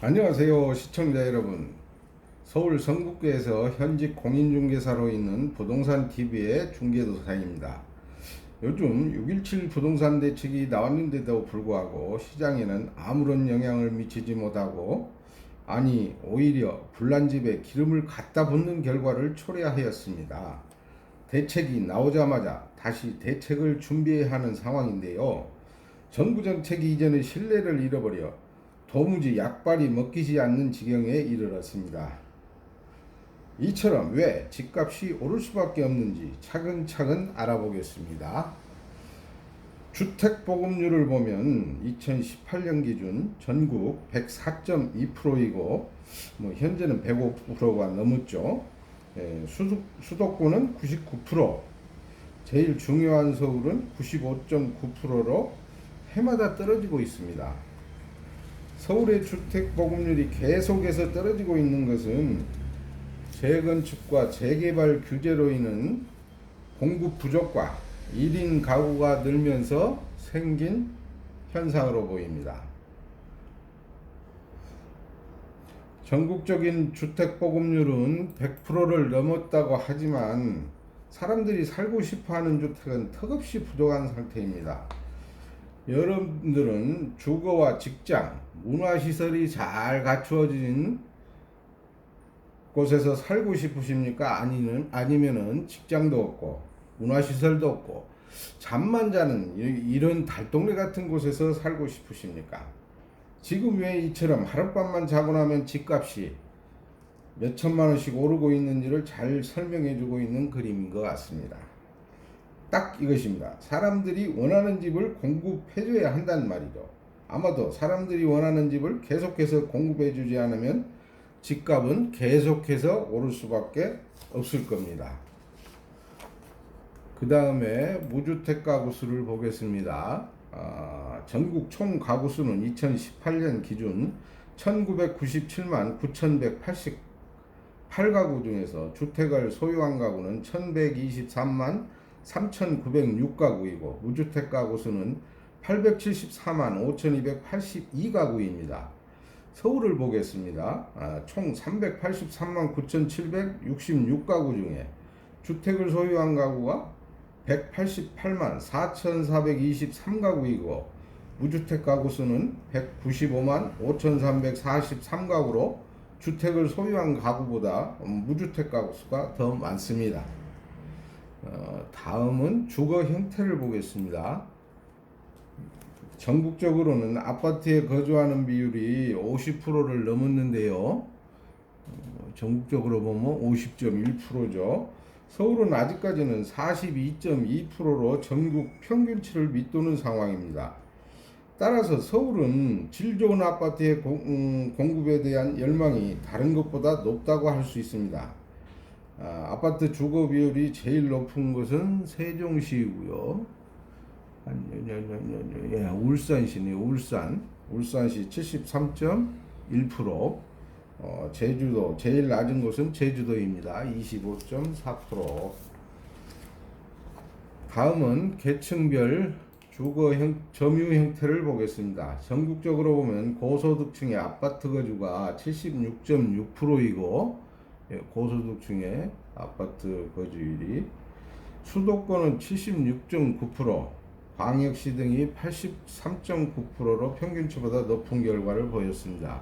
안녕하세요 시청자 여러분. 서울 성북구에서 현직 공인중개사로 있는 부동산 TV의 중개도사입니다. 요즘 6.17 부동산 대책이 나왔는데도 불구하고 시장에는 아무런 영향을 미치지 못하고 아니 오히려 불난 집에 기름을 갖다 붓는 결과를 초래하였습니다. 대책이 나오자마자 다시 대책을 준비해야 하는 상황인데요. 정부 정책이 이전에 신뢰를 잃어버려 도무지 약발이 먹히지 않는 지경에 이르렀습니다. 이처럼 왜 집값이 오를 수밖에 없는지 차근차근 알아보겠습니다. 주택보급률을 보면 2018년 기준 전국 104.2%이고 뭐 현재는 105%가 넘었죠. 예, 수도, 수도권은 99%, 제일 중요한 서울은 95.9%로 해마다 떨어지고 있습니다. 서울의 주택 보급률이 계속해서 떨어지고 있는 것은 재건축과 재개발 규제로 인한 공급 부족과 1인 가구가 늘면서 생긴 현상으로 보입니다. 전국적인 주택 보급률은 100%를 넘었다고 하지만 사람들이 살고 싶어 하는 주택은 턱없이 부족한 상태입니다. 여러분들은 주거와 직장, 문화시설이 잘 갖추어진 곳에서 살고 싶으십니까? 아니면, 아니면은 직장도 없고, 문화시설도 없고, 잠만 자는 이- 이런 달동네 같은 곳에서 살고 싶으십니까? 지금 왜 이처럼 하룻밤만 자고 나면 집값이 몇 천만 원씩 오르고 있는지를 잘 설명해 주고 있는 그림인 것 같습니다. 딱 이것입니다. 사람들이 원하는 집을 공급해 줘야 한다는 말이죠. 아마도 사람들이 원하는 집을 계속해서 공급해 주지 않으면 집값은 계속해서 오를 수밖에 없을 겁니다. 그 다음에 무주택 가구 수를 보겠습니다. 아, 전국 총 가구 수는 2018년 기준 1997만 9188가구 중에서 주택을 소유한 가구는 1123만 3,906가구이고 무주택 가구 수는 874만 5,282가구입니다. 서울을 보겠습니다. 아, 총 383만 9,766가구 중에 주택을 소유한 가구가 188만 4,423가구이고 무주택 가구 수는 195만 5,343가구로 주택을 소유한 가구보다 무주택 가구 수가 더 많습니다. 어, 다음은 주거 형태를 보겠습니다. 전국적으로는 아파트에 거주하는 비율이 50%를 넘었는데요. 어, 전국적으로 보면 50.1%죠. 서울은 아직까지는 42.2%로 전국 평균치를 밑도는 상황입니다. 따라서 서울은 질 좋은 아파트의 공, 음, 공급에 대한 열망이 다른 것보다 높다고 할 수 있습니다. 아, 아파트 주거 비율이 제일 높은 곳은 세종시이고요. 냐, 냐, 냐, 예, 울산시네요. 울산. 울산시 73.1%. 어, 제주도 제일 낮은 곳은 제주도입니다. 25.4%. 다음은 계층별 주거 형, 점유 형태를 보겠습니다. 전국적으로 보면 고소득층의 아파트 거주가 76.6%이고 예, 고소득층의 아파트 거주율이 수도권은 76.9%, 광역시 등이 83.9%로 평균치보다 높은 결과를 보였습니다.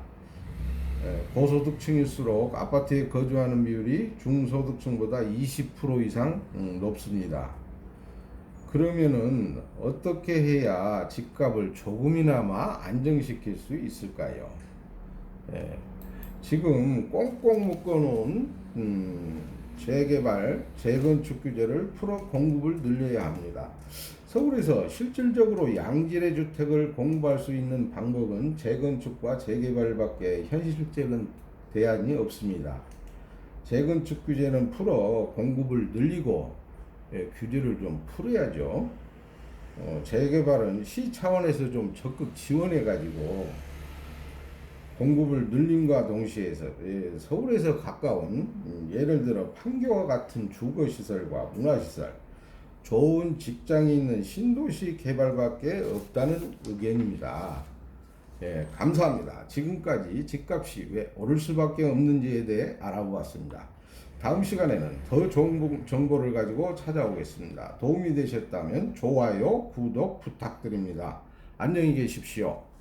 예, 고소득층일수록 아파트에 거주하는 비율이 중소득층보다 20% 이상 음, 높습니다. 그러면은 어떻게 해야 집값을 조금이나마 안정시킬 수 있을까요? 예, 지금 꽁꽁 묶어놓은 음, 재개발, 재건축 규제를 풀어 공급을 늘려야 합니다. 서울에서 실질적으로 양질의 주택을 공부할 수 있는 방법은 재건축과 재개발밖에 현실적인 대안이 없습니다. 재건축 규제는 풀어 공급을 늘리고 예, 규제를 좀 풀어야죠. 어, 재개발은 시 차원에서 좀 적극 지원해 가지고 공급을 늘림과 동시에서 예, 서울에서 가까운 음, 예를 들어 판교와 같은 주거 시설과 문화 시설 좋은 직장이 있는 신도시 개발밖에 없다는 의견입니다. 예, 감사합니다. 지금까지 집값이 왜 오를 수밖에 없는지에 대해 알아보았습니다. 다음 시간에는 더 좋은 정보를 가지고 찾아오겠습니다. 도움이 되셨다면 좋아요, 구독 부탁드립니다. 안녕히 계십시오.